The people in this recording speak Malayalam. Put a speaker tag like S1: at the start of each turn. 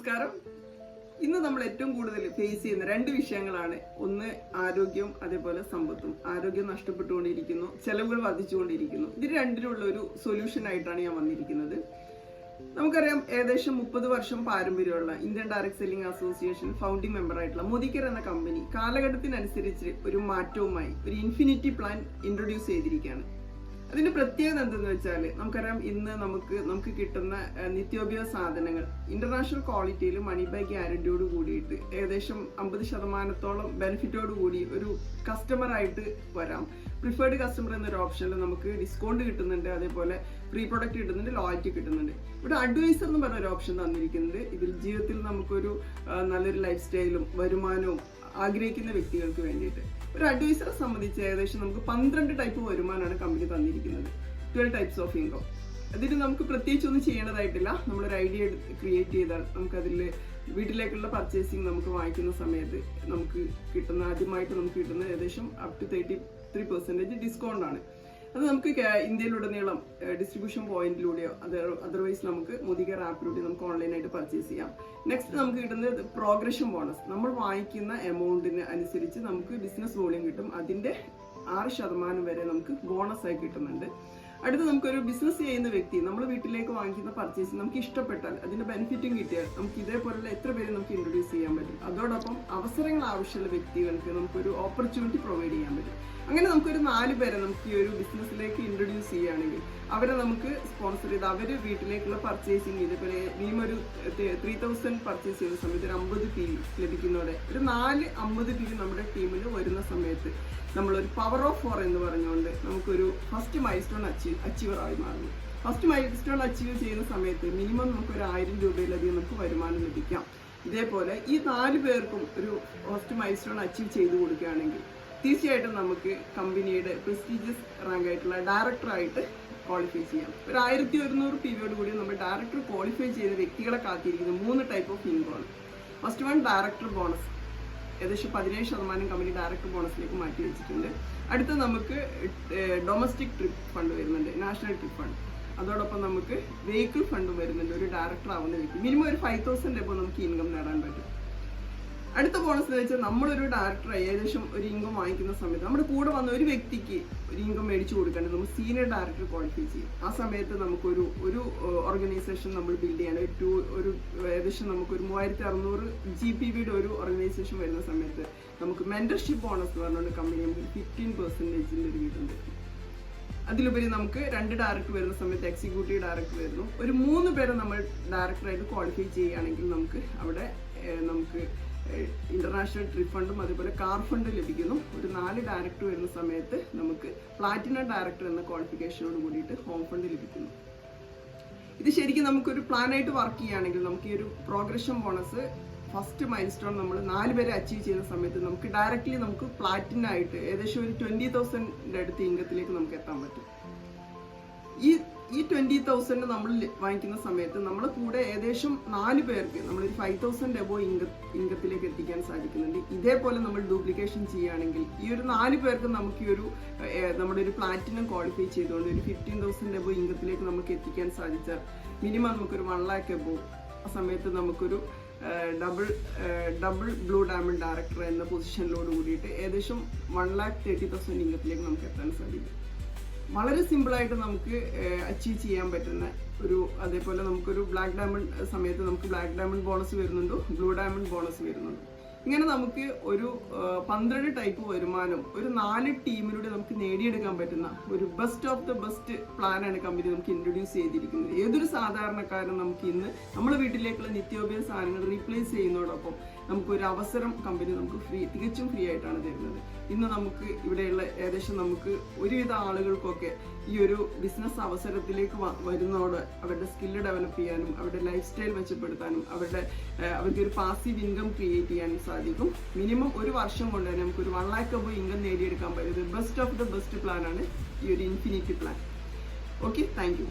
S1: നമസ്കാരം. ഇന്ന് നമ്മൾ ഏറ്റവും കൂടുതൽ ഫേസ് ചെയ്യുന്ന രണ്ട് വിഷയങ്ങളാണ്. ഒന്ന് ആരോഗ്യം അതേപോലെ സമ്പത്തും. ആരോഗ്യം നഷ്ടപ്പെട്ടുകൊണ്ടിരിക്കുന്നു ചെലവുകൾ വർദ്ധിച്ചുകൊണ്ടിരിക്കുന്നു. ഇത് രണ്ടിനുള്ള ഒരു സൊല്യൂഷൻ ആയിട്ടാണ് ഞാൻ വന്നിരിക്കുന്നത്. നമുക്കറിയാം ഏകദേശം മുപ്പത് വർഷം പാരമ്പര്യമുള്ള Indian direct selling association founding member ആയിട്ടുള്ള മോദിക്കർ എന്ന കമ്പനി കാലഘട്ടത്തിനനുസരിച്ച് ഒരു മാറ്റവുമായി ഒരു ഇൻഫിനിറ്റി പ്ലാൻ ഇൻട്രൊഡ്യൂസ് ചെയ്തിരിക്കുകയാണ്. അതിന്റെ പ്രത്യേകത എന്തെന്ന് വെച്ചാൽ നമുക്കറിയാം ഇന്ന് നമുക്ക് നമുക്ക് കിട്ടുന്ന നിത്യോപയോഗ സാധനങ്ങൾ. ഇന്റർനാഷണൽ ക്വാളിറ്റിയിൽ മണി ബാഗ് ഗ്യാരണ്ടിയോട് കൂടിയിട്ട് ഏകദേശം അമ്പത് ശതമാനത്തോളം ബെനിഫിറ്റോട് കൂടി ഒരു കസ്റ്റമർ ആയിട്ട് വരാം. പ്രിഫേർഡ് കസ്റ്റമർ എന്നൊരു ഓപ്ഷനിൽ നമുക്ക് ഡിസ്കൗണ്ട് കിട്ടുന്നുണ്ട്. അതേപോലെ ഫ്രീ പ്രൊഡക്റ്റ് കിട്ടുന്നുണ്ട് ലോയൽറ്റി കിട്ടുന്നുണ്ട്. ഇവിടെ അഡ്വൈസർ എന്ന് പറഞ്ഞ ഒരു ഓപ്ഷൻ തന്നിരിക്കുന്നുണ്ട് ഇതിൽ ജീവിതത്തിൽ നമുക്കൊരു നല്ലൊരു ലൈഫ് സ്റ്റൈലും വരുമാനവും ആഗ്രഹിക്കുന്ന വ്യക്തികൾക്ക് വേണ്ടിയിട്ട്. ഒരു അഡ്വൈസറെ സംബന്ധിച്ച് ഏകദേശം നമുക്ക് പന്ത്രണ്ട് ടൈപ്പ് വരുമാനമാണ് കമ്പനി തന്നിരിക്കുന്നത്. ട്വൽവ് ടൈപ്സ് ഓഫ് ഇൻകം അതിന് നമുക്ക് പ്രത്യേകിച്ച് ഒന്നും ചെയ്യേണ്ടതായിട്ടില്ല. നമ്മളൊരു ഐഡിയ ക്രിയേറ്റ് ചെയ്താൽ നമുക്കതിൽ വീട്ടിലേക്കുള്ള പർച്ചേസിങ് നമുക്ക് വാങ്ങിക്കുന്ന സമയത്ത് നമുക്ക് കിട്ടുന്ന ആദ്യമായിട്ട് നമുക്ക് കിട്ടുന്ന ഏകദേശം up to thirty three percentage discount ആണ്. അത് നമുക്ക് ഇന്ത്യയിലുടനീളം ഡിസ്ട്രിബ്യൂഷൻ പോയിന്റിലൂടെയോ അതർവൈസ് നമുക്ക് മോദികർ ആപ്പിലൂടെ നമുക്ക് ഓൺലൈനായിട്ട് പർച്ചേസ് ചെയ്യാം. നെക്സ്റ്റ് നമുക്ക് കിട്ടുന്നത് പ്രോഗ്രഷൻ ബോണസ് നമ്മൾ വാങ്ങിക്കുന്ന എമൗണ്ടിന് അനുസരിച്ച് നമുക്ക് ബിസിനസ് വോളിയം കിട്ടും. അതിന്റെ ആറ് ശതമാനം വരെ നമുക്ക് ബോണസ് ആയി കിട്ടുന്നുണ്ട്. അടുത്ത് നമുക്കൊരു ബിസിനസ് ചെയ്യുന്ന വ്യക്തി നമ്മൾ വീട്ടിലേക്ക് വാങ്ങിക്കുന്ന പർച്ചേസ് നമുക്ക് ഇഷ്ടപ്പെട്ടാൽ അതിന്റെ ബെനിഫിറ്റും കിട്ടിയാൽ നമുക്ക് ഇതേപോലുള്ള എത്ര പേര് നമുക്ക് ഇൻട്രൊഡ്യൂസ് ചെയ്യാൻ പറ്റും. അതോടൊപ്പം അവസരങ്ങൾ ആവശ്യമുള്ള വ്യക്തികൾക്ക് നമുക്കൊരു ഓപ്പർച്യൂണിറ്റി പ്രൊവൈഡ് ചെയ്യാൻ പറ്റും. അങ്ങനെ നമുക്കൊരു നാല് പേരെ നമുക്ക് ഈ ഒരു ബിസിനസ്സിലേക്ക് ഇൻട്രൊഡ്യൂസ് ചെയ്യുകയാണെങ്കിൽ അവരെ നമുക്ക് സ്പോൺസർ ചെയ്ത് അവർ വീട്ടിലേക്കുള്ള പർച്ചേസിങ് ഇതേപോലെ ഒരു ത്രീ തൗസൻഡ് പർച്ചേസ് ചെയ്യുന്ന സമയത്ത് ഒരു അമ്പത് പി ലഭിക്കുന്നതോടെ ഒരു നാല് അമ്പത് പി നമ്മുടെ ടീമിൽ വരുന്ന സമയത്ത് നമ്മളൊരു പവർ ഓഫ് ഫോർ എന്ന് പറഞ്ഞുകൊണ്ട് നമുക്കൊരു ഫസ്റ്റ് മൈൽ സ്റ്റോൺ അച്ചീവ് അച്ചീവറായി മാറുന്നു. ഫസ്റ്റ് മൈൽ സ്റ്റോൺ അച്ചീവ് ചെയ്യുന്ന സമയത്ത് മിനിമം നമുക്ക് ഒരു ആയിരം രൂപയിലധികം നമുക്ക് വരുമാനം ലഭിക്കാം. ഇതേപോലെ ഈ നാല് പേർക്കും ഒരു ഫസ്റ്റ് മൈൽ സ്റ്റോൺ അച്ചീവ് ചെയ്ത് കൊടുക്കുകയാണെങ്കിൽ തീർച്ചയായിട്ടും നമുക്ക് കമ്പനിയുടെ പ്രസ്റ്റീജിയസ് റാങ്ക് ആയിട്ടുള്ള ഡയറക്ടറായിട്ട് ക്വാളിഫൈ ചെയ്യാം. ഒരു ആയിരത്തി ഒരുന്നൂറ് പി കൂടി നമ്മൾ ഡയറക്ടർ ക്വാളിഫൈ ചെയ്ത വ്യക്തികളെ കാത്തിരിക്കുന്ന മൂന്ന് ടൈപ്പ് ഓഫ് ഇൻകമാണ് ഫസ്റ്റ് വൺ ഡയറക്ടർ ബോണസ് ഏകദേശം പതിനേഴ് ശതമാനം കമ്പനി ഡയറക്ടർ ബോണസിലേക്ക് മാറ്റി വെച്ചിട്ടുണ്ട്. അടുത്ത നമുക്ക് ഡൊമസ്റ്റിക് ട്രിപ്പ് ഫണ്ട് വരുന്നുണ്ട് നാഷണൽ ട്രിപ്പ് ഫണ്ട് അതോടൊപ്പം നമുക്ക് വെഹിക്കിൾ ഫണ്ടും വരുന്നുണ്ട്. ഒരു ഡയറക്ടർ ആവുന്ന വ്യക്തി. മിനിമം ഒരു ഫൈവ് തൗസൻഡ് ഇപ്പോൾ നമുക്ക് ഇൻകം നേടാൻ പറ്റും. അടുത്ത ബോണസ് എന്ന് വെച്ചാൽ നമ്മളൊരു ഡയറക്ടർ ഏകദേശം ഒരു ഇൻകം വാങ്ങിക്കുന്ന സമയത്ത് നമ്മുടെ കൂടെ വന്ന ഒരു വ്യക്തിക്ക് ഒരു ഇൻകം മേടിച്ചു കൊടുക്കേണ്ടത് നമ്മൾ സീനിയർ ഡയറക്ടർ ക്വാളിഫൈ ചെയ്യും. ആ സമയത്ത് നമുക്കൊരു ഒരു ഓർഗനൈസേഷൻ നമ്മൾ ബിൽഡ് ചെയ്യാൻ ഒരു ടു ഒരു ഏകദേശം നമുക്കൊരു മൂവായിരത്തി അറുന്നൂറ് ജി പി ബിയുടെ ഒരു ഓർഗനൈസേഷൻ വരുന്ന സമയത്ത് നമുക്ക് മെന്റർഷിപ്പ് ബോണസ് എന്ന് പറഞ്ഞുകൊണ്ട് കമ്പനി നമുക്ക് ഫിഫ്റ്റീൻ പെർസെന്റേജിന്റെ ഒരു വീട്ടുണ്ട് അതിലുപരി നമുക്ക് രണ്ട് ഡയറക്ടർ വരുന്ന സമയത്ത് എക്സിക്യൂട്ടീവ് ഡയറക്ടർ വരുന്നു. ഒരു മൂന്ന് പേരെ നമ്മൾ ഡയറക്ടറായിട്ട് ക്വാളിഫൈ ചെയ്യുകയാണെങ്കിൽ നമുക്ക് അവിടെ നമുക്ക് ഇന്റർനാഷണൽ ട്രിപ്പ് ഫണ്ടും അതുപോലെ കാർ ഫണ്ട് ലഭിക്കുന്നു. ഒരു നാല് ഡയറക്ടർ വരുന്ന സമയത്ത് നമുക്ക് പ്ലാറ്റിനം ഡയറക്ടർ എന്ന ക്വാളിഫിക്കേഷനോട് കൂടിയിട്ട് ഹോം ഫണ്ട് ലഭിക്കുന്നു. ഇത് ശരിക്കും നമുക്കൊരു പ്ലാനായിട്ട് വർക്ക് ചെയ്യുകയാണെങ്കിൽ നമുക്ക് ഈ ഒരു progression bonus first milestone നമ്മൾ നാല് പേരെ അച്ചീവ് ചെയ്യുന്ന സമയത്ത് നമുക്ക് ഡയറക്റ്റ്ലി നമുക്ക് പ്ലാറ്റിനായിട്ട് ഏകദേശം ഒരു ട്വന്റി തൗസൻഡിന്റെ അടുത്ത് ഇംഗത്തിലേക്ക് നമുക്ക് എത്താൻ പറ്റും. ഈ ഈ ട്വന്റി തൗസൻഡ് നമ്മൾ വാങ്ങിക്കുന്ന സമയത്ത് നമ്മുടെ കൂടെ ഏകദേശം നാല് പേർക്ക് നമ്മൾ ഒരു ഫൈവ് തൗസൻഡ് എബോ ഇംഗ ഇംഗത്തിലേക്ക് എത്തിക്കാൻ സാധിക്കുന്നുണ്ട്. ഇതേപോലെ നമ്മൾ ഡ്യൂപ്ലിക്കേഷൻ ചെയ്യുകയാണെങ്കിൽ ഈ ഒരു നാല് പേർക്ക് നമുക്ക് ഈ ഒരു നമ്മുടെ ഒരു പ്ലാറ്റിനം ക്വാളിഫൈ ചെയ്തുകൊണ്ട് ഒരു ഫിഫ്റ്റീൻ തൗസൻഡ് എബോ ഇംഗത്തിലേക്ക് നമുക്ക് എത്തിക്കാൻ സാധിച്ചാൽ മിനിമം നമുക്കൊരു വൺ ലാക്ക് എബോ ആ സമയത്ത് നമുക്കൊരു double double blue diamond director എന്ന പൊസിഷനിലോട് കൂടിയിട്ട് ഏകദേശം വൺ ലാക്ക് തേർട്ടി തൗസൻഡ് ഇംഗത്തിലേക്ക് നമുക്ക് എത്താൻ സാധിക്കും. വളരെ സിമ്പിളായിട്ട് നമുക്ക് അച്ചീവ് ചെയ്യാൻ പറ്റുന്ന ഒരു അതേപോലെ നമുക്കൊരു ബ്ലാക്ക് ഡയമണ്ട് സമയത്ത് നമുക്ക് ബ്ലാക്ക് ഡയമണ്ട് ബോണസ് വരുന്നുണ്ടോ ബ്ലൂ ഡയമണ്ട് ബോണസ് വരുന്നുണ്ട്. ഇങ്ങനെ നമുക്ക് ഒരു പന്ത്രണ്ട് ടൈപ്പ് വരുമാനം ഒരു നാല് ടീമിലൂടെ നമുക്ക് നേടിയെടുക്കാൻ പറ്റുന്ന ഒരു ബെസ്റ്റ് ഓഫ് ദ ബെസ്റ്റ് പ്ലാനാണ് കമ്പനി നമുക്ക് ഇൻട്രൊഡ്യൂസ് ചെയ്തിരിക്കുന്നത്. ഏതൊരു സാധാരണക്കാരനും നമുക്ക് ഇന്ന് നമ്മുടെ വീട്ടിലേക്കുള്ള നിത്യോപയോഗ സാധനങ്ങൾ റീപ്ലേസ് ചെയ്യുന്നതോടൊപ്പം നമുക്കൊരു അവസരം കമ്പനി നമുക്ക് ഫ്രീ തികച്ചും ഫ്രീ ആയിട്ടാണ് തരുന്നത്. ഇന്ന് നമുക്ക് ഇവിടെയുള്ള ഏകദേശം നമുക്ക് ഒരുവിധ ആളുകൾക്കൊക്കെ ഈ ഒരു ബിസിനസ് അവസരത്തിലേക്ക് വരുന്നതോട് അവരുടെ സ്കില്ല് ഡെവലപ്പ് ചെയ്യാനും അവരുടെ ലൈഫ് സ്റ്റൈൽ മെച്ചപ്പെടുത്താനും അവരുടെ അവർക്ക് ഒരു പാസീവ് ഇൻകം ക്രിയേറ്റ് ചെയ്യാനും സാധിക്കും. മിനിമം ഒരു വർഷം കൊണ്ട് തന്നെ നമുക്ക് ഒരു വൺ ലാക്ക് അബോ ഇൻകം നേടിയെടുക്കാൻ പറ്റും best of the best plan ആണ് ഈ ഒരു ഇൻഫിനിറ്റി പ്ലാൻ ഓക്കെ താങ്ക്